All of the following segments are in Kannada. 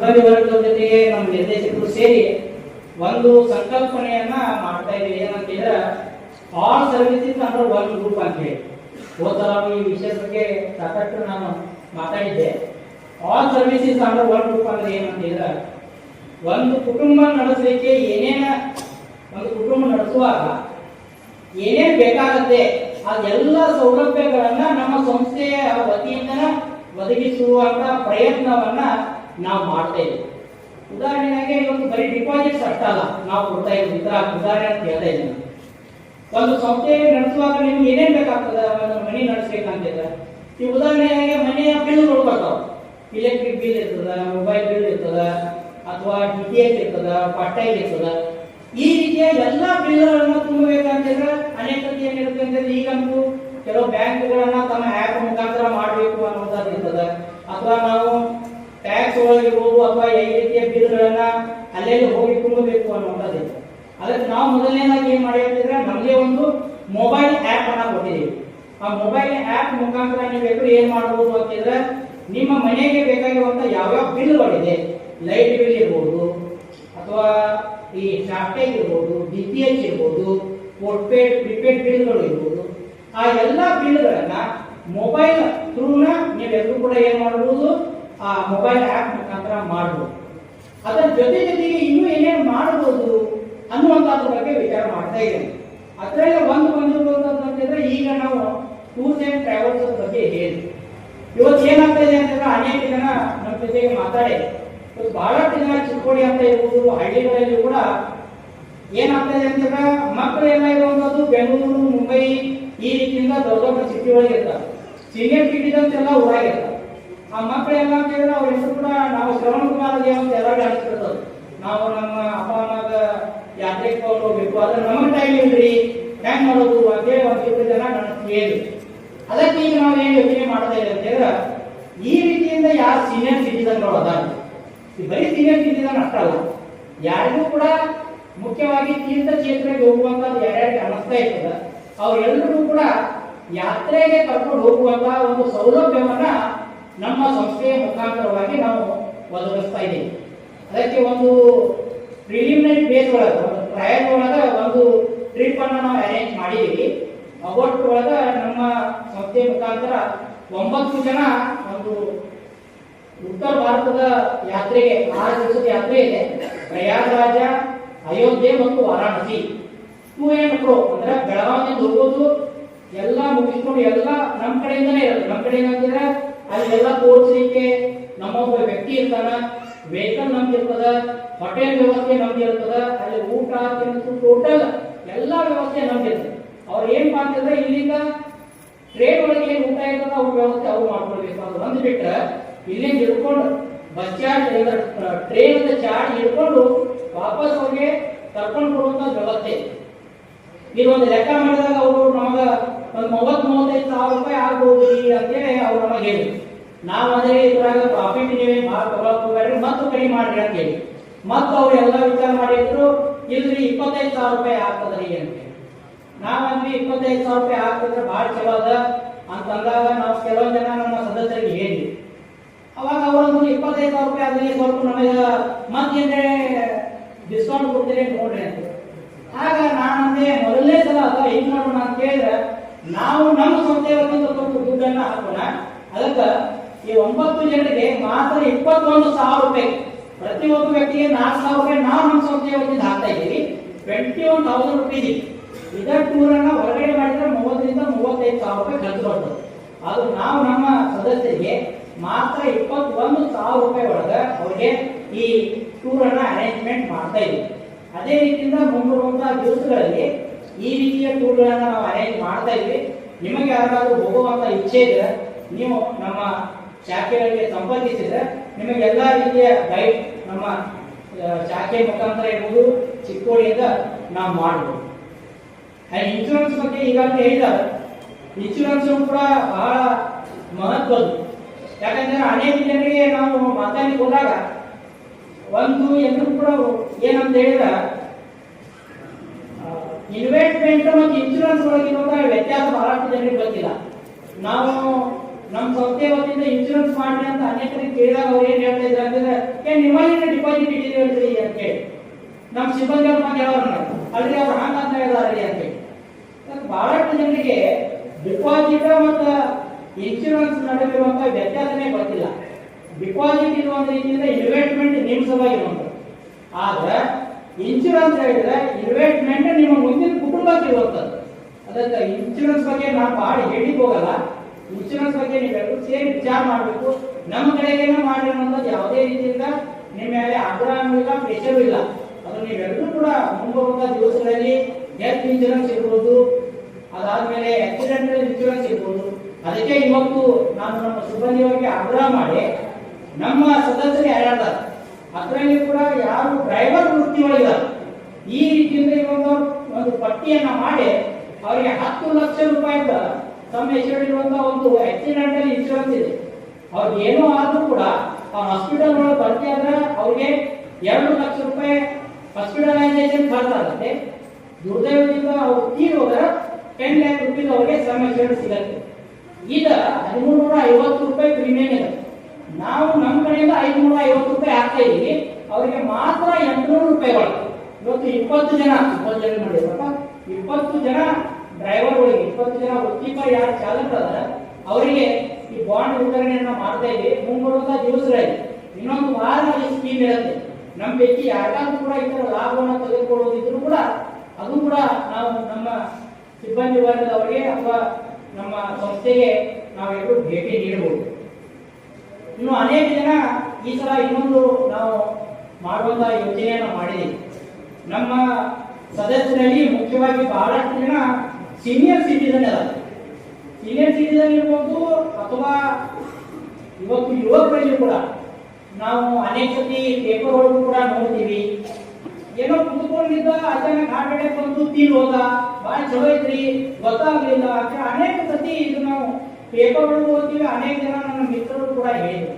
ಸಿಬ್ಬಂದಿ ಜೊತೆಗೆ ನಮ್ಮ ನಿರ್ದೇಶಕರು ಸೇರಿ ಒಂದು ಸಂಕಲ್ಪನೆಯನ್ನ ಮಾಡ್ತಾ ಇದ್ದೀವಿ. ಏನಂತಂದ್ರೆ all service under one group ಅಂತ ಹೇಳಿ. ಈ ವಿಷಯದ ಬಗ್ಗೆ ಸಾಕಷ್ಟು ನಾನು ಮಾತಾಡಿದ್ದೆ. All services under one group ಅಂದ್ರೆ ಏನಂತಂದ್ರೆ ಒಂದು ಕುಟುಂಬ ನಡೆಸಲಿಕ್ಕೆ ಏನೇನ ಒಂದು ಕುಟುಂಬ ನಡೆಸುವಾಗ ಏನೇನ್ ಬೇಕಾಗತ್ತೆ ಅದೆಲ್ಲ ಸೌಲಭ್ಯಗಳನ್ನ ನಮ್ಮ ಸಂಸ್ಥೆಯ ವತಿಯಿಂದ ಒದಗಿಸುವಂತ ಪ್ರಯತ್ನವನ್ನ ನಾವು ಮಾಡ್ತಾ ಇದ್ದೀವಿ. ಉದಾಹರಣೆಗೆ ಇವತ್ತು ಬರೀ ಡಿಪಾಸಿಟ್ಸ್ ಅಷ್ಟಲ್ಲ ನಾವು ಕೊಡ್ತಾ ಇದ್ದೀವಿ. ಈ ಉದಾಹರಣೆ ಅಂತ ಹೇಳ್ತಾ ಇದ್ದೀನಿ ಒಂದು ಸಂಸ್ಥೆ ನಡೆಸುವಾಗ ನಿಮ್ಗೆ ಏನೇನ್ ಬೇಕಾಗ್ತದೆ? ಒಂದು ಮನೆ ನಡೆಸ್ಬೇಕಂತಿದ್ರೆ. ಈ ಉದಾಹರಣೆಗೆ ಮನೆಯ ಬಿಲ್ ಬರ್ತಾವ ಇಲೆಕ್ಟ್ರಿಕ್ ಬಿಲ್ ಇರ್ತದ ಮೊಬೈಲ್ ಬಿಲ್ ಇರ್ತದ, ಅಥವಾ ಡಿ ಟಿ ಎಚ್ ಇರ್ತದ ಟೈಮ್ ಇರ್ತದ. ಈ ರೀತಿಯ ಎಲ್ಲ ಬಿಲ್ಗಳನ್ನು ತುಂಬಬೇಕಂತಿದ್ರೆ ಅನೇಕ ಏನಿರುತ್ತೆ ಅಂತಂದ್ರೆ ಈಗಂತೂ ಕೆಲವು ಬ್ಯಾಂಕ್ಗಳನ್ನ ತಮ್ಮ ಆ್ಯಪ್ ಮುಖಾಂತರ ಮಾಡಬೇಕು ಅನ್ನೋದಾಗಿರ್ತದೆ ಅಥವಾ ನಾವು ಟ್ಯಾಕ್ಸ್ ಒಳಗಿರ್ಬೋದು ಅಥವಾ ಈ ರೀತಿಯ ಬಿಲ್ಗಳನ್ನ ಅಲ್ಲೇ ಹೋಗಿ ತುಂಬಬೇಕು ಅನ್ನುವಂಥದ್ದು. ಅದಕ್ಕೆ ನಾವು ಮೊದಲನೇದಾಗಿ ಏನ್ ಮಾಡಿದ್ರೆ ನಮಗೆ ಒಂದು ಮೊಬೈಲ್ ಆ್ಯಪ್ ಅನ್ನ ಕೊಟ್ಟಿದ್ದೀವಿ. ಆ ಮೊಬೈಲ್ ಆ್ಯಪ್ ಮುಖಾಂತರ ನೀವು ಬೇಕು ಏನ್ ಮಾಡಬಹುದು ಅಂತಿದ್ರೆ ನಿಮ್ಮ ಮನೆಗೆ ಬೇಕಾಗಿರುವಂತ ಯಾವ್ಯಾವ ಬಿಲ್ಗಳಿದೆ? ಲೈಟ್ ಬಿಲ್ ಇರ್ಬೋದು, ಅಥವಾ ಈ ಶಾರ್ಟೇಜ್ ಇರ್ಬೋದು ಡಿ ಪಿ ಎಚ್ ಇರ್ಬೋದು ಪೋಸ್ಟ್ಪೇಡ್ ಪ್ರಿಪೇಡ್ ಬಿಲ್ಗಳು ಇರ್ಬೋದು. ಆ ಎಲ್ಲ ಬಿಲ್ಗಳನ್ನ ಮೊಬೈಲ್ ಥ್ರೂನ ನೀವೆಲ್ಲರೂ ಕೂಡ ಏನ್ ಮಾಡಬಹುದು ಆ ಮೊಬೈಲ್ ಆ್ಯಪ್ ಮುಖಾಂತರ ಮಾಡಬಹುದು ಅದರ ಜೊತೆ ಜೊತೆಗೆ ಇನ್ನೂ ಏನೇನು ಮಾಡಬಹುದು ಅನ್ನುವಂಥದ್ರ ಬಗ್ಗೆ ವಿಚಾರ ಮಾಡ್ತಾ ಇದ್ದೇನೆ. ಅದರಲ್ಲಿ ಒಂದು ಬಂದಿರುವಂತಂದ್ರೆ ಈಗ ನಾವು ಟೂರ್ಸ್ ಆ್ಯಂಡ್ ಟ್ರಾವೆಲ್ಸ್ ಬಗ್ಗೆ ಹೇಳಿ ಇವತ್ತು ಏನಾಗ್ತಾ ಇದೆ ಅಂತಂದ್ರೆ ಅನೇಕ ಜನ ನಮ್ಮ ಜೊತೆಗೆ ಮಾತಾಡಿ, ಇವತ್ತು ಬಹಳಷ್ಟು ಜನ ಚಿಕ್ಕೋಡಿ ಅಂತ ಇರ್ಬೋದು, ಹಳ್ಳಿಗಳಲ್ಲಿ ಕೂಡ ಏನಾಗ್ತಾ ಇದೆ ಅಂತಂದ್ರೆ ಮಕ್ಕಳೆಲ್ಲ ಇರುವಂಥದ್ದು ಬೆಂಗಳೂರು, ಮುಂಬೈ ಈ ರೀತಿಯಿಂದ ದೊಡ್ಡ ದೊಡ್ಡ ಸಿಟಿ ಒಳಗೆ ಇರ್ತಾರೆ. ಸೀನಿಯರ್ ಎಲ್ಲ ಊರಾಗಿರ್ತಾರೆ ಆ ಮಕ್ಕಳೆಲ್ಲ ಅಂತ ಹೇಳಿದ್ರೆ ಅವ್ರ ಹೆಸರು ಕೂಡ ನಾವು ಶ್ರವಣ ಕುಮಾರ್ ಅಂತ ಎಲ್ಲರೂ ಅನಿಸ್ತಿರ್ತದೆ ನಾವು ನಮ್ಮ ಅಪ್ಪ, ಅಮ್ಮಗ ಯಾತ್ರೆಗೆ ಹೋಗ್ಬೇಕು. ಆದ್ರೆ ನಮಗೆ ಟೈಮ್ ಇಲ್ರಿ. ಹೆಂಗ್ ಮಾಡೋದು ಅಂತೇಳಿ ಒಂದು ಇಬ್ಬರು ಜನ ಕೇಳಿ ಅದಕ್ಕೆ ಈಗ ನಾವು ಏನ್ ಯೋಚನೆ ಮಾಡ್ತಾ ಇದ್ದೀವಿ ಅಂತ ಹೇಳಿದ್ರೆ, ಈ ರೀತಿಯಿಂದ ಯಾರು ಸೀನಿಯರ್ ಸಿಟಿಸನ್ ಅದಾರ? ಬರೀ ಸೀನಿಯರ್ ಸಿಟಿಸನ್ ಅಷ್ಟಲ್ಲ ಯಾರಿಗೂ ಕೂಡ ಮುಖ್ಯವಾಗಿ ತೀರ್ಥ ಕ್ಷೇತ್ರಕ್ಕೆ ಹೋಗುವಂತ ಯಾರ್ಯಾರಿಗೆ ಅನಿಸ್ತಾ ಇರ್ತದ, ಅವ್ರೆಲ್ಲರೂ ಕೂಡ ಯಾತ್ರೆಗೆ ಕರ್ಕೊಂಡು ಹೋಗುವಂತ ಒಂದು ಸೌಲಭ್ಯವನ್ನ ನಮ್ಮ ಸಂಸ್ಥೆಯ ಮುಖಾಂತರವಾಗಿ ನಾವು ಒದಗಿಸ್ತಾ ಇದ್ದೀವಿ. ಅದಕ್ಕೆ ಒಂದು ಪ್ರಿಲಿಮಿನರಿ ಬೇಸ್ ಒಳಗೆ, ಒಂದು ಟ್ರಯಲ್ ಒಳಗೆ ಒಂದು ಟ್ರಿಪ್ ಅನ್ನು ನಾವು ಅರೇಂಜ್ ಮಾಡಿದೀವಿ ಅಬೌಟ್ ಒಳಗೆ ನಮ್ಮ ಸಂಸ್ಥೆ ಮುಖಾಂತರ ಒಂಬತ್ತು ಜನ ಒಂದು ಉತ್ತರ ಭಾರತದ ಯಾತ್ರೆಗೆ, ಆರು ದಿವಸದ ಯಾತ್ರೆ ಇದೆ. ಪ್ರಯಾಗರಾಜ, ಅಯೋಧ್ಯೆ ಮತ್ತು ವಾರಾಣಸಿ. ಟೂ ಅಂಡ್ ಪ್ರೋ ಅಂದ್ರೆ ಬೆಳಗಾವಿಯಿಂದ ಹೋಗೋದು ಎಲ್ಲ ಮುಗಿಸ್ಕೊಂಡು ಎಲ್ಲ ನಮ್ಮ ಕಡೆಯಿಂದನೇ ಇರೋದು. ನಮ್ಮ ಕಡೆ ಅಲ್ಲೆಲ್ಲ ತೋರಿಸ್ಲಿಕ್ಕೆ ನಮ್ಮ ಒಬ್ಬ ವ್ಯಕ್ತಿ ಇರ್ತಾನ, ವೆಹಿಕಲ್ ನಮ್ದು ಇರ್ತದ, ಹೋಟೆಲ್ ವ್ಯವಸ್ಥೆ ನಮ್ದು ಇರ್ತದ, ಅಲ್ಲಿ ಊಟ ತಿನಿಸು ಟೋಟಲ್ ಎಲ್ಲ ವ್ಯವಸ್ಥೆ ನಮ್ದು ಇರ್ತದೆ. ಅವ್ರು ಏನ್ ಮಾಡ್ತಿದ್ರೆ, ಇಲ್ಲಿಂದ ಟ್ರೇನ್ ಒಳಗೆ ಏನು ಊಟ ಇರ್ತದ ಅವ್ರ ವ್ಯವಸ್ಥೆ ಅವ್ರು ಮಾಡ್ಕೊಳ್ಬೇಕು ಅದು ಒಂದು ಬಿಟ್ರೆ ಇಲ್ಲಿಂದ ಹಿಡ್ಕೊಂಡು ಬಸ್ ಚಾರ್ಜ್ ಟ್ರೈನ್ ಚಾರ್ಜ್ ಹಿಡ್ಕೊಂಡು ವಾಪಸ್ ಅವ್ರಿಗೆ ಕರ್ಕೊಂಡು ಕೊಡುವಂತ ವ್ಯವಸ್ಥೆ. ಒಂದು ಲೆಕ್ಕ ಮಾಡಿದಾಗ ಅವರು ನಮಗ ಒಂದು ಮೂವತ್ತ್, ಮೂವತ್ತೈದು ಸಾವಿರ ರೂಪಾಯಿ ಆಗ್ಬೋದು ಅಂತೇಳಿ ಅವ್ರು ನಮಗೆ ಹೇಳಿ. ನಾವು ಅದೇ ಇದ್ರಾಗ ಪ್ರಾಫಿಟ್ ನೀವೇ ತಗೊಳಕ್ ಹೋಗ್ಬೇಡ್ರಿ, ಮತ್ತು ಕಡಿಮೆ ಮಾಡ್ರಿ ಅಂತ ಹೇಳಿ. ಮತ್ತು ಅವ್ರು ಎಲ್ಲ ವಿಚಾರ ಮಾಡಿದ್ರು, ಇಲ್ರಿ ಇಪ್ಪತ್ತೈದು ಸಾವಿರ ರೂಪಾಯಿ ಆಗ್ತದ್ರಿ ಅಂತ ನಾವಂದ್ವಿ ಇಪ್ಪತ್ತೈದು ಸಾವಿರ ರೂಪಾಯಿ ಆಗ್ತಿದ್ರೆ ಭಾಳ ಚಲೋ ಅದ ಅಂತಂದಾಗ ನಾವು ಕೆಲವೊಂದು ಜನ ನಮ್ಮ ಸದಸ್ಯರಿಗೆ ಹೇಳಿ ಅವಾಗ ಅವರೊಂದು ಇಪ್ಪತ್ತೈದು ಸಾವಿರ ರೂಪಾಯಿ ಆದ್ರೆ ಸ್ವಲ್ಪ ನಮಗೆ ಮತ್ತೆ ಡಿಸ್ಕೌಂಟ್ ಕೊಡ್ತೀರಿ ನೋಡ್ರಿ ಅಂತ. ಆಗ ನಾನಂದೆ, ಮೊದಲನೇ ಸಲ ಅಥವಾ ಹೆಂಗ್ ಮಾಡೋಣ ಅಂತ ಕೇಳಿದ್ರೆ ನಾವು ನಮ್ಮ ಸಂಸ್ಥೆ ವತಿಯಿಂದ ಸ್ವಲ್ಪ ದುಡ್ಡನ್ನ ಹಾಕೋಣ. ಅದಕ್ಕೆ ಈ ಒಂಬತ್ತು ಜನರಿಗೆ ಮಾತ್ರ ಇಪ್ಪತ್ತೊಂದು ಸಾವಿರ ರೂಪಾಯಿ. ಪ್ರತಿಯೊಬ್ಬ ವ್ಯಕ್ತಿಗೆ ನಾಲ್ಕು ಸಾವಿರ ರೂಪಾಯಿ ನಾವು ನಮ್ಮ ಸಂಸ್ಥೆ ವತಿಯಿಂದ ಹಾಕ್ತಾ ಇದ್ದೀವಿ. ಟ್ವೆಂಟಿ ಒನ್ ತೌಸಂಡ್ ರುಪೀಸ್ ಇದರ ಟೂರನ್ನ ಹೊರಗಡೆ ಮಾಡಿದ್ರೆ ಮೂವತ್ತರಿಂದ ಮೂವತ್ತೈದು ಸಾವಿರ ರೂಪಾಯಿ ಖರ್ಚು ಬರ್ತದೆ. ಅದು ನಾವು ನಮ್ಮ ಸದಸ್ಯರಿಗೆ ಮಾತ್ರ ಇಪ್ಪತ್ತೊಂದು ಸಾವಿರ ರೂಪಾಯಿ ಒಳಗೆ ಅವರಿಗೆ ಈ ಟೂರನ್ನ ಅರೇಂಜ್ಮೆಂಟ್ ಮಾಡ್ತಾ ಇದ್ದೀವಿ. ಅದೇ ರೀತಿಯಿಂದ ಮುಂಬರುವಂತಹ ದಿವಸಗಳಲ್ಲಿ ಈ ರೀತಿಯ ಟೂರ್ಗಳನ್ನು ನಾವು ಅರೇಂಜ್ ಮಾಡ್ತಾ ಇದ್ವಿ. ನಿಮಗೆ ಯಾರಾದರೂ ಹೋಗುವಂತ ಇಚ್ಛೆ ಇದ್ರೆ, ನೀವು ನಮ್ಮ ಶಾಖೆಗಳಿಗೆ ಸಂಪರ್ಕಿಸಿದ್ರೆ, ನಿಮಗೆ ಎಲ್ಲಾ ರೀತಿಯ ಗೈಡ್ ನಮ್ಮ ಶಾಖೆ ಮುಖಾಂತರ ಇರ್ಬೋದು ಚಿಕ್ಕೋಡಿಯಿಂದ ನಾವು ಮಾಡ್ಬೋದು. ಇನ್ಶೂರೆನ್ಸ್ ಬಗ್ಗೆ ಈಗಾಗಲೇ ಹೇಳಿದ್ದಾರೆ ಇನ್ಶೂರೆನ್ಸ್ ಕೂಡ ಬಹಳ ಮಹತ್ವದ್ದು. ಯಾಕಂದ್ರೆ ಅನೇಕ ಜನರಿಗೆ ನಾವು ಮಾತಾಡಿ ಹೋದಾಗ, ಒಂದು ಎಲ್ಲರೂ ಕೂಡ ಏನಂತ ಹೇಳಿದ್ರೆ ಇನ್ವೆಸ್ಟ್ಮೆಂಟ್ ಮತ್ತು ಇನ್ಶೂರೆನ್ಸ್ ಒಳಗಿರುವಂತಹ ವ್ಯತ್ಯಾಸ ಬಹಳಷ್ಟು ಜನರಿಗೆ ಗೊತ್ತಿಲ್ಲ. ನಾವು ನಮ್ಮ ಸಂಸ್ಥೆ ವತಿಯಿಂದ ಇನ್ಶೂರೆನ್ಸ್ ಮಾಡ್ರಿ ಅಂತ ಅನೇಕರಿಗೆ ಕೇಳಿದಾಗ ಅವ್ರು ಏನ್ ಹೇಳ್ತಾ ಇದ್ರು ಅಂತಂದ್ರೆ, ಏ, ನಿಮ್ಮಲ್ಲಿ ಡಿಪಾಸಿಟ್ ಇಟ್ಟಿದ್ದೀವಿ ಅಂತ ಹೇಳಿ ನಮ್ಮ ಸಿಬ್ಬಂದಿ ಅವ್ರ ಬಗ್ಗೆ ಹೇಳೋರು ಅಲ್ರಿ ಅವ್ರು ಹಂಗಂತ ಹೇಳಿದಾರೆ ಅಂತ ಹೇಳಿ. ಬಹಳಷ್ಟು ಜನರಿಗೆ ಡಿಪಾಸಿಟ್ ಮತ್ತು ಇನ್ಶೂರೆನ್ಸ್ ನಡುವಿರುವಂತಹ ವ್ಯತ್ಯಾಸನೇ ಗೊತ್ತಿಲ್ಲ. ಡಿಪಾಸಿಟ್ ಇರುವಂತ ರೀತಿಯಿಂದ ಇನ್ವೆಸ್ಟ್ಮೆಂಟ್ ನಿಮ್ಮ ಸಲುವಾಗಿರುವಂಥದ್ದು ಆದ್ರೆ ಇನ್ಶೂರೆನ್ಸ್ ಹೇಳಿದ್ರೆ ಇನ್ವೆಸ್ಟ್ಮೆಂಟ್ ನಿಮ್ಮ ಮುಂದಿನ ಕುಟುಂಬಕ್ಕೆ ಇರುತ್ತೆ ಅದಕ್ಕೆ ಇನ್ಶೂರೆನ್ಸ್ ಬಗ್ಗೆ ನಾವು ಭಾಳ ಹೇಳಿಕ್ ಹೋಗಲ್ಲ. ಇನ್ಶೂರೆನ್ಸ್ ಬಗ್ಗೆ ನೀವೆಲ್ಲರೂ ಸೇರಿ ವಿಚಾರ ಮಾಡಬೇಕು. ನಮ್ಮ ಕಡೆಗೇನೆ ಮಾಡಿ ಅನ್ನೋದು ಯಾವುದೇ ರೀತಿಯಿಂದ ನಿಮ್ಮ ಮೇಲೆ ಆಗ್ರಹನೂ ಇಲ್ಲ ಪ್ರೆಷರ್ ಇಲ್ಲ. ಅದು ನೀವೆಲ್ಲರೂ ಕೂಡ ಮುಂಬರುವಂತಹ ದಿವಸಗಳಲ್ಲಿ ಹೆಲ್ತ್ ಇನ್ಶೂರೆನ್ಸ್ ಇರ್ಬೋದು. ಅದಾದ್ಮೇಲೆ ಆಕ್ಸಿಡೆಂಟಲ್ ಇನ್ಶೂರೆನ್ಸ್ ಇರ್ಬೋದು. ಅದಕ್ಕೆ ಇವತ್ತು ನಾನು ನಮ್ಮ ಸಿಬ್ಬಂದಿಯವರಿಗೆ ಆಗ್ರಹ ಮಾಡಿ, ನಮ್ಮ ಸದಸ್ಯರು ಯಾರ್ಯಾರ್ದಾರ ಅದರಲ್ಲಿ ಕೂಡ ಯಾರು ಡ್ರೈವರ್ ವೃತ್ತಿ ಒಳಗಿದ್ದಾರೆ ಈ ರೀತಿಯಿಂದ ಇವೊಂದು ಒಂದು ಪಟ್ಟಿಯನ್ನ ಮಾಡಿ ಅವರಿಗೆ ಹತ್ತು ಲಕ್ಷ ರೂಪಾಯಿ ತಮ್ಮ ಹೆಸರಿರುವಂತಹ ಒಂದು ಆಕ್ಸಿಡೆಂಟಲ್ ಇನ್ಶೂರೆನ್ಸ್ ಇದೆ. ಅವ್ರಿಗೆ ಏನೋ ಆದ್ರೂ ಕೂಡ ಆ ಹಾಸ್ಪಿಟಲ್ ಒಳಗೆ ಭರ್ತಿ ಆದ್ರೆ ಅವ್ರಿಗೆ ಎರಡು ಲಕ್ಷ ರೂಪಾಯಿ ಹಾಸ್ಪಿಟಲೈಸೇಷನ್ ಖರ್ಚು ಆಗುತ್ತೆ. ದುರ್ದೈವದಿಂದ ಅವ್ರು ತೀರ್ ಹೋದ್ರೆ ಟೆನ್ ಲ್ಯಾಕ್ ರುಪೀಸ್ ಅವ್ರಿಗೆ ಸಮ್ ಇನ್ಶೂರೆನ್ಸ್ ಸಿಗತ್ತೆ. ಈಗ ಹದಿಮೂರು ನೂರ ಐವತ್ತು ರೂಪಾಯಿ ಪ್ರೀಮಿಯಂ ಇದೆ. ನಾವು ನಮ್ಮ ಕಡೆಯಿಂದ ಐದುನೂರ ಐವತ್ತು ಇದೀವಿ ಅವರಿಗೆ ಮಾತ್ರ ಎಂಟುನೂರು ರೂಪಾಯಿಗಳು. ಇವತ್ತು ಇಪ್ಪತ್ತು ಜನ ಇಪ್ಪತ್ತು ಜನ ಮಾಡಿದ್ರಪ್ಪ ಇಪ್ಪತ್ತು ಜನ ಡ್ರೈವರ್ಗಳಿಗೆ ಇಪ್ಪತ್ತು ಜನ ವೃತ್ತಿಪರ ಯಾರು ಚಾಲಕರಾದ ಅವರಿಗೆ ಈ ಬಾಂಡ್ ವಿತರಣೆಯನ್ನ ಮಾಡ್ತಾ ಇದ್ದೀವಿ. ದಿವಸ ದಿವಸಗಳಲ್ಲಿ ಇನ್ನೊಂದು ವಾರ ಈ ಸ್ಕೀಮ್ ಇರುತ್ತೆ. ನಮ್ಮ ಪೈಕಿ ಯಾರಾದ್ರೂ ಕೂಡ ಈ ತರ ಲಾಭವನ್ನು ತೆಗೆದುಕೊಳ್ಳೋದಿದ್ರು ಕೂಡ ಅದು ಕೂಡ ನಾವು ನಮ್ಮ ಸಿಬ್ಬಂದಿ ವರ್ಗದವರಿಗೆ ಅಥವಾ ನಮ್ಮ ಸಂಸ್ಥೆಗೆ ನಾವೆಲ್ಲರೂ ಭೇಟಿ ನೀಡಬಹುದು. ಇನ್ನು ಅನೇಕ ಜನ ಈ ಸಲ ಇನ್ನೊಂದು ನಾವು ಮಾಡುವಂತಹ ಯೋಜನೆಯನ್ನು ಮಾಡಿದ್ದೀವಿ. ನಮ್ಮ ಸದಸ್ಯರಲ್ಲಿ ಮುಖ್ಯವಾಗಿ ಬಹಳಷ್ಟು ಜನ ಸೀನಿಯರ್ ಸಿಟಿಸನ್ ಅದ ಸೀನಿಯರ್ ಸಿಟಿಸನ್ ಇರ್ಬೋದು ಅಥವಾ ಇವತ್ತು ಯುವಕರಲ್ಲಿ ಕೂಡ ನಾವು ಅನೇಕ ಸತಿ ಪೇಪರ್ ಒಳಗೂ ಕೂಡ ನೋಡ್ತೀವಿ. ಏನೋ ಕುತ್ಕೊಂಡಿದ್ದ ಅಚಾನಕ್ ಹಾರ್ಟ್ ಬಂತು ತೀರ್ ಹೋದ ಭಾಳ ಚಲೋ ಐತ್ರಿ, ಗೊತ್ತಾಗ್ಲಿಲ್ಲ. ಅನೇಕ ಸತಿ ಇದು ನಾವು ಪೇಪರ್ ಒಳಗೂ ಓದ್ತೀವಿ, ಅನೇಕ ಜನ ನನ್ನ ಮಿತ್ರರು ಕೂಡ ಹೇಳಿದ್ರು.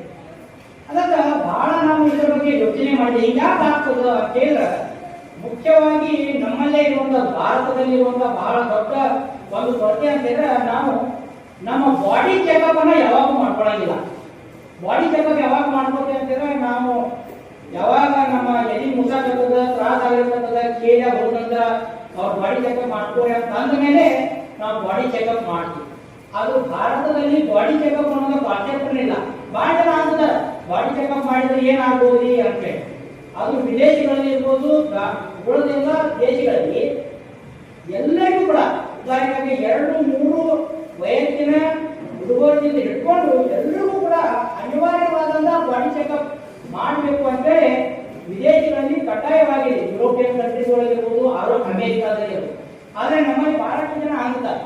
ಅದಕ್ಕೆ ಬಹಳ ನಾವು ಇದರ ಬಗ್ಗೆ ಯೋಚನೆ ಮಾಡಿ ಹಿಂಗ್ಯಾಕೆ ಆಗ್ತದ ಅಂತ ಹೇಳಿದ್ರೆ ಮುಖ್ಯವಾಗಿ ನಮ್ಮಲ್ಲೇ ಇರುವಂತ ಭಾರತದಲ್ಲಿ ಇರುವಂತ ಬಹಳ ದೊಡ್ಡ ಒಂದು ಕೊರತೆ ಅಂತ ಹೇಳಿದ್ರೆ ನಾವು ನಮ್ಮ ಬಾಡಿ ಚೆಕಪ್ ಅನ್ನ ಯಾವಾಗ ಮಾಡ್ಕೊಳಂಗಿಲ್ಲ. ಬಾಡಿ ಚೆಕಪ್ ಯಾವಾಗ ಮಾಡ್ಕೊತೀವಿ ಅಂತಂದ್ರೆ ನಾವು ಯಾವಾಗ ನಮ್ಮ ಎಲ್ಲಿ ಮುಸಾಕತ್ತದ ತ್ರಾಸ ಆಗಿರ್ತದ ಕೇಳ ಹೋದಂತ ಅವ್ರ ಬಾಡಿ ಚೆಕಪ್ ಮಾಡ್ಕೋರಿ ಅಂತ ಅಂದ ಮೇಲೆ ನಾವು ಬಾಡಿ ಚೆಕಪ್ ಮಾಡ್ತೀವಿ. ಅದು ಭಾರತದಲ್ಲಿ ಬಾಡಿ ಚೆಕಪ್ ಅನ್ನೋದು ಕಾನ್ಸೆಪ್ಟ್ ಇಲ್ಲ ಬಹಳ ಜನ ಬಾಡಿ ಚೆಕಪ್ ಮಾಡಿದ್ರೆ ಏನಾಗ್ಬೋದು ಅಂತ ಅದು ವಿದೇಶಗಳಲ್ಲಿ ಇರ್ಬೋದು ಉಳಿದೆಲ್ಲ ದೇಶಗಳಲ್ಲಿ ಎಲ್ಲರಿಗೂ ಕೂಡ. ಉದಾಹರಣೆಗೆ ಎರಡು, ಮೂರು ವಯಸ್ಸಿನ ಹುಡುಗರಿಂದ ಹಿಡ್ಕೊಂಡು ಎಲ್ಲರಿಗೂ ಕೂಡ ಅನಿವಾರ್ಯವಾದಂತಹ ಬಾಡಿ ಚೆಕಪ್ ಮಾಡಬೇಕು ಅಂತೇಳಿ ವಿದೇಶಗಳಲ್ಲಿ ಕಡ್ಡಾಯವಾಗಿದೆ ಯುರೋಪಿಯನ್ ಕಂಟ್ರೀಸ್ ಒಳಗಿರ್ಬೋದು ಆರೋಗ್ಯ ಅಮೆರಿಕಾದಲ್ಲಿ ಇರ್ಬೋದು. ಆದ್ರೆ ನಮ್ಮಲ್ಲಿ ಬಹಳಷ್ಟು ಜನ ಅಂತಾರೆ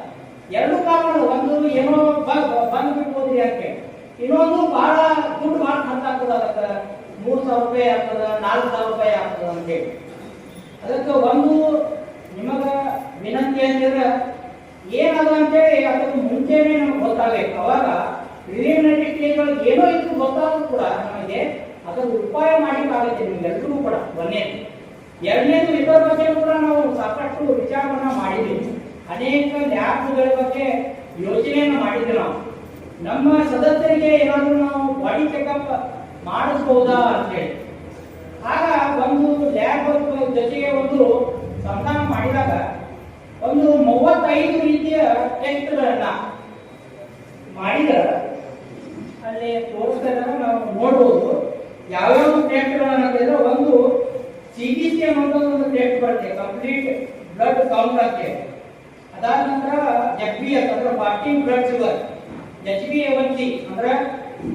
ಎರಡು ಕಾರಣ ಒಂದು ಏನೋ ಬ- ಬ- ಬಂದ್ ಬಿಡ್ಬೋದ್ರಿ ಅಂತ ಇನ್ನೊಂದು ಬಹಳ ದುಡ್ಡು ಮಾಡಿ ಖರ್ಚಾಗ್ತದ ಅದಕ್ಕೆ ಮೂರು ಸಾವಿರ ರೂಪಾಯಿ ಆಗ್ತದ, ನಾಲ್ಕು ಸಾವಿರ ರೂಪಾಯಿ ಆಗ್ತದ ಅಂತೇಳಿ ಅದಕ್ಕೆ ಒಂದು ನಿಮಗ ವಿನಂತಿ ಅಂತಂದ್ರೆ, ಏನದ ಅಂತೇಳಿ ಅದಕ್ಕೆ ಮುಂಚೆನೆ ನಮ್ಗೆ ಗೊತ್ತಾಗಬೇಕು. ಅವಾಗ ಪ್ರಿಲಿಮಿನರಿ ಕ್ಲಿನಿಕ್ಗಳು ಏನೋ ಇದ್ರು ಗೊತ್ತಾದ್ರೂ ಕೂಡ ನಮಗೆ ಅದಕ್ಕೆ ಉಪಾಯ ಮಾಡಲಿಕ್ಕಾಗುತ್ತೆ ನಿಮ್ಗೆಲ್ರಿಗೂ ಕೂಡ ಒಂದೇ ಎರಡನೇದು ಇದರ ಬಗ್ಗೆ ಕೂಡ ನಾವು ಸಾಕಷ್ಟು ವಿಚಾರವನ್ನ ಮಾಡಿದ್ದೀವಿ. ಅನೇಕ ಲ್ಯಾಬ್ಗಳ ಬಗ್ಗೆ ಯೋಜನೆಯನ್ನು ಮಾಡಿದ್ವಿ ನಾವು. ನಮ್ಮ ಸದಸ್ಯರಿಗೆ ಏನಾದರೂ ನಾವು ಬಾಡಿ ಚೆಕಪ್ ಅಂತ ಹೇಳಿ. ಆಗ ಒಂದು ಲ್ಯಾಬ್ ಜೊತೆಗೆ ಒಂದು ಸಂಧಾನ ಮಾಡಿದಾಗ ಒಂದು ಮೂವತ್ತೈದು ರೀತಿಯ ಟೆಸ್ಟ್ಗಳನ್ನ ಮಾಡಿದ ಅಲ್ಲಿ ತೋರಿಸ್ತಾರೆ ನಾವು ನೋಡ್ಬೋದು. ಯಾವ್ಯಾವ ಟೆಸ್ಟ್ಗಳನ್ನ ಅಂತಂದ್ರೆ ಒಂದು ಸಿ ಟಿ ಸಿ ಅನ್ನೋದು ಒಂದು ಟೆಸ್ಟ್ ಬರುತ್ತೆ ಕಂಪ್ಲೀಟ್ ಬ್ಲಡ್ ಕೌಂಟ್ ಹಾಕಿ ಅದಾದ ನಂತರ ಎಫ್ ಬಿ ಎಸ್ ಅಂದ್ರೆ fasting blood sugar H B A C ಅಂದ್ರೆ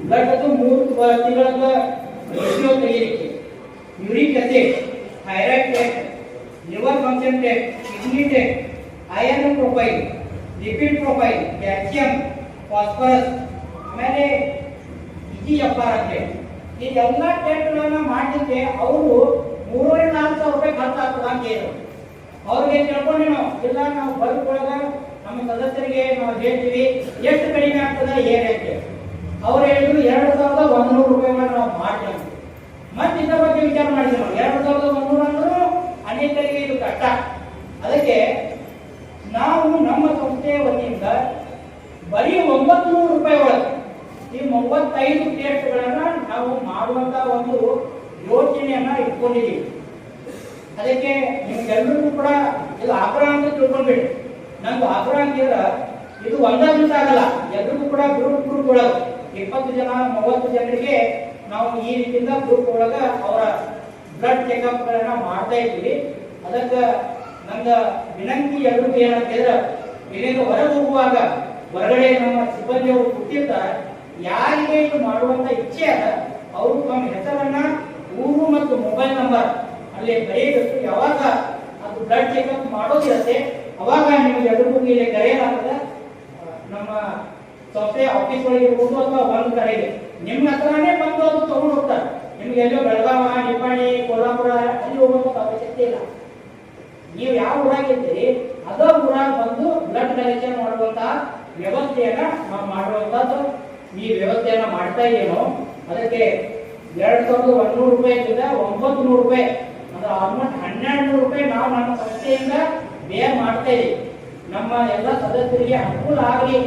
ಬ್ಲಡ್ ಮೂರು ತಿಂಗಳದ ರೇಷಿಯೋ ತೆಗೀಲಿಕ್ಕೆ. Uric acid thyroid test, liver function test, kidney test iron profile, lipid profile, calcium, phosphorus, ಆಮೇಲೆ ಇಜಿ ಎಫ್ ಆರ್ ಅಂತ ಈ ಎಲ್ಲ ಟೆಸ್ಟ್ಗಳನ್ನ ಮಾಡಲಿಕ್ಕೆ ಅವರು ಮೂರುವರೆ ನಾಲ್ಕು ಸಾವಿರ ರೂಪಾಯಿ ಖರ್ಚಾಗ್ತದ ಅಂತ ಹೇಳಿದ್ರು. ಅವ್ರಿಗೆ ತಿಳ್ಕೊಂಡೇನು ಇಲ್ಲ, ನಾವು ಬದುಕೊಳಗ ನಮ್ಮ ಸದಸ್ಯರಿಗೆ ನಾವು ಹೇಳ್ತೀವಿ, ಎಷ್ಟು ಕಡಿಮೆ ಆಗ್ತದೆ ಅಂತ ಅವ್ರು ಹೇಳಿದ್ರು ಎರಡು ಸಾವಿರದ ಒಂದೂರು ರೂಪಾಯಿ ನಾವು ಮಾಡ್ತೀವಿ. ಮತ್ತೆ ಇದರ ಬಗ್ಗೆ ವಿಚಾರ ಮಾಡಿದ್ರು ಎರಡು ಸಾವಿರದ ಒಂದೂರು ಅಂದ್ರೂ ಅನೇಕರಿಗೆ ಇದು ಕಷ್ಟ. ಅದಕ್ಕೆ ನಾವು ನಮ್ಮ ಸಂಸ್ಥೆಯ ವತಿಯಿಂದ ಬರೀ ಒಂಬತ್ತು ನೂರು ರೂಪಾಯಿ ಒಳಗೆ ಈ ಮೂವತ್ತೈದು ಟೆಸ್ಟ್ಗಳನ್ನ ನಾವು ಮಾಡುವಂತ ಒಂದು ಯೋಚನೆಯನ್ನ ಇಟ್ಕೊಂಡಿದ್ದೀವಿ. ಅದಕ್ಕೆ ನಿಮ್ಗೆಲ್ರಿಗೂ ಕೂಡ ಇದು ಆಗ್ರಹ ಅಂತ ತಿಳ್ಕೊಂಡ್ಬಿಡಿ. ನಂದು ಆಗ್ರಹ ಅಂತಿದ್ರ ಇದು ಒಂದಾದ್ರೂ ಆಗಲ್ಲ. ಎಲ್ರಿಗೂ ಕೂಡ ಗ್ರೂಪ್ ಗ್ರೂಪ್ ಒಳಗ ಇಪ್ಪತ್ತು ಜನ, ಮೂವತ್ತು ಜನರಿಗೆ ನಾವು ಈ ರೀತಿಯಿಂದ ಗ್ರೂಪ್ ಒಳಗ ಅವರ ಬ್ಲಡ್ ಚೆಕ್ಅಪ್ ಗಳನ್ನ ಮಾಡ್ತಾ ಇದ್ವಿ. ಅದಕ್ಕೆ ನನ್ನ ವಿನಂತಿ ಎಲ್ರಿಗೂ ಏನಂತಂದ್ರೆ ಇಲ್ಲಿಂದ ಹೊರಗೆ ಹೊರಗಡೆ ನಮ್ಮ ಸಿಬ್ಬಂದಿಯವರು ಕೊಟ್ಟಿರ್ತಾರೆ ಯಾರಿಗೆ ಇದು ಮಾಡುವಂತ ಇಚ್ಛೆ ಅದ ಅವರು ತಮ್ಮ ಹೆಸರನ್ನ ಊರು ಮತ್ತು ಮೊಬೈಲ್ ನಂಬರ್ ಅಲ್ಲಿ ಬರೆಯಬೇಕು. ಯಾವಾಗ ಅದು ಬ್ಲಡ್ ಚೆಕಪ್ ಮಾಡೋದಿರುತ್ತೆ ಅವಾಗ ನಿಮ್ಗೆ ಎಲ್ರಿಗೂ ಇಲ್ಲಿ ಕರೆಯಲಾಗ್ತದೆ ನಮ್ಮ ಸಂಸ್ಥೆ ಆಫೀಸ್ ಒಳಗೆ ಇರ್ಬೋದು ಅಥವಾ ಒಂದು ಕಡೆಗೆ ನಿಮ್ಮ ಹತ್ರನೇ ಬಂದು ಅದು ತಗೊಂಡು ಹೋಗ್ತಾರೆ. ನಿಮ್ಗೆ ಎಲ್ಲೋ ಬೆಳಗಾವ, ನಿಪ್ಪಾಣಿ, ಕೊಲ್ಲಾಪುರ ಅಲ್ಲಿ ಹೋಗುವಂತ ಅವಶ್ಯಕತೆ ಇಲ್ಲ. ನೀವು ಯಾವ ಊರಾಗಿದ್ದೀರಿ ಅದ ಊರಾಗ ಬಂದು ಬ್ಲಡ್ ಕಲೆಕ್ಷನ್ ಮಾಡುವಂತಹ ವ್ಯವಸ್ಥೆಯನ್ನ ನಾವು ಮಾಡುವಂತದ್ದು. ಈ ವ್ಯವಸ್ಥೆಯನ್ನ ಮಾಡ್ತಾ ಏನೋ ಅದಕ್ಕೆ ಎರಡ್ ಸಾವಿರದ ಒಂದೂರು ರೂಪಾಯಿ ಒಂಬತ್ತು ನೂರು ರೂಪಾಯಿ, ಅಂದ್ರೆ ಆಲ್ಮೋಸ್ಟ್ ಹನ್ನೆರಡು ನೂರು ರೂಪಾಯಿ ನಾವು ನಮ್ಮ ಸಂಸ್ಥೆಯಿಂದ ವ್ಯಯ ಮಾಡ್ತೇವೆ. ನಮ್ಮ ಎಲ್ಲ ಸದಸ್ಯರಿಗೆ ಅನುಕೂಲ ಆಗಲಿ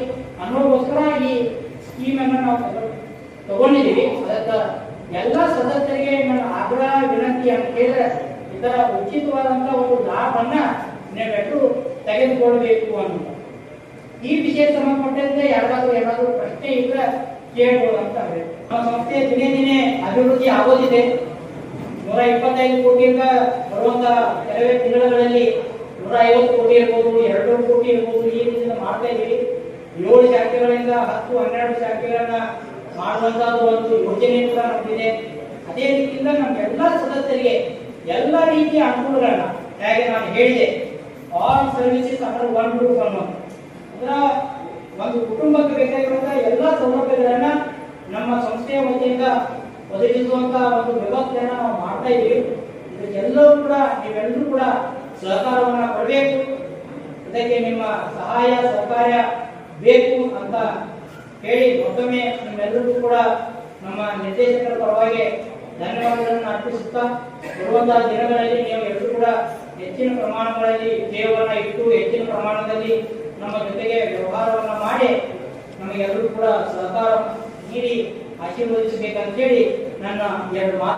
ಅನ್ನೋದಕ್ಕೋಸ್ಕರ ಈ ಸ್ಕೀಮ್ ಅನ್ನ ನಾವು ತಗೊಂಡ್- ತಗೊಂಡಿದ್ದೀವಿ. ಅದಕ್ಕೆ ಎಲ್ಲ ಸದಸ್ಯರಿಗೆ ನನ್ನ ಆಗ್ರಹ ವಿನಂತಿ ಅಂತ ಕೇಳಿದ್ರೆ ಇದರ ಉಚಿತವಾದಂತಹ ಉಚಿತವಾದಂತ ಒಂದು ಲಾಭವನ್ನ ನೀವೆಲ್ಲರೂ ತೆಗೆದುಕೊಳ್ಬೇಕು ಅಂತ. ಈ ವಿಷಯ ಸಂಬಂಧಪಟ್ಟಂತೆ ಯಾರಾದ್ರೂ ಏನಾದ್ರೂ ಪ್ರಶ್ನೆ ಇದ್ರೆ ಕೇಳ್ಬೋದು ಅಂತ ನಮ್ಮ ಸಂಸ್ಥೆ ದಿನೇ ದಿನೇ ಅಭಿವೃದ್ಧಿ ಆಗೋದಿದೆ. ನೂರ ಇಪ್ಪತ್ತೈದು ಕೋಟಿಯಿಂದ ಬರುವಂತ ಕೆಲವೇ ತಿಂಗಳುಗಳಲ್ಲಿ ನೂರ ಐವತ್ತು ಕೋಟಿ ಇರ್ಬೋದು ಎರಡು ಕೋಟಿ ಇರ್ಬೋದು, ಈ ರೀತಿಯಿಂದ ಮಾಡ್ತಾ ಇದ್ದೀವಿ. ಏಳು ಶಾಖೆಗಳಿಂದ ಹತ್ತು, ಹನ್ನೆರಡು ಶಾಖೆಗಳನ್ನ ಮಾಡುವಂತಹ ಒಂದು ಯೋಜನೆ ಕೂಡ ನಮ್ದಿದೆ. ಅದೇ ರೀತಿಯಿಂದ ನಮ್ಮ ಎಲ್ಲ ಸದಸ್ಯರಿಗೆ ಎಲ್ಲ ರೀತಿಯ ಅನುಕೂಲಗಳನ್ನ ಹೇಗೆ ನಾನು ಹೇಳಿದೆ. All services under one roof ಅದರ ಒಂದು ಕುಟುಂಬಕ್ಕೆ ಬೇಕಾಗಿರುವಂತಹ ಎಲ್ಲ ಸೌಲಭ್ಯಗಳನ್ನ ನಮ್ಮ ಸಂಸ್ಥೆಯ ವತಿಯಿಂದ ಒದಗಿಸುವಂತಹ ಒಂದು ವ್ಯವಸ್ಥೆಯನ್ನ ನಾವು ಮಾಡ್ತಾ ಇದ್ದೀವಿ. ಇದಕ್ಕೆಲ್ಲವೂ ಕೂಡ ನೀವೆಲ್ಲರೂ ಕೂಡ ಸಹಕಾರವನ್ನ ಕೊಡಬೇಕು ಅದಕ್ಕೆ ನಿಮ್ಮ ಸಹಾಯ ಸಹಕಾರ ಬೇಕು ಅಂತ ಹೇಳಿ ಮತ್ತೊಮ್ಮೆ ನಿಮ್ಮೆಲ್ಲರಿಗೂ ಕೂಡ ನಮ್ಮ ನಿರ್ದೇಶಕರ ಪರವಾಗಿ ಧನ್ಯವಾದಗಳನ್ನು ಅರ್ಪಿಸುತ್ತಾ ಬರುವಂತಹ ದಿನಗಳಲ್ಲಿ ನೀವು ಎಲ್ಲರೂ ಕೂಡ ಹೆಚ್ಚಿನ ಪ್ರಮಾಣಗಳಲ್ಲಿ ದೇವರನ್ನ ಇಟ್ಟು ಹೆಚ್ಚಿನ ಪ್ರಮಾಣದಲ್ಲಿ ನಮ್ಮ ಜೊತೆಗೆ ವ್ಯವಹಾರವನ್ನು ಮಾಡಿ ನಮಗೆಲ್ಲರೂ ಕೂಡ ಸಹಕಾರ ನೀಡಿ ಆಶೀರ್ವದಿಸಬೇಕಂತ ಹೇಳಿ ನನ್ನ ಎರಡು ಮಾತು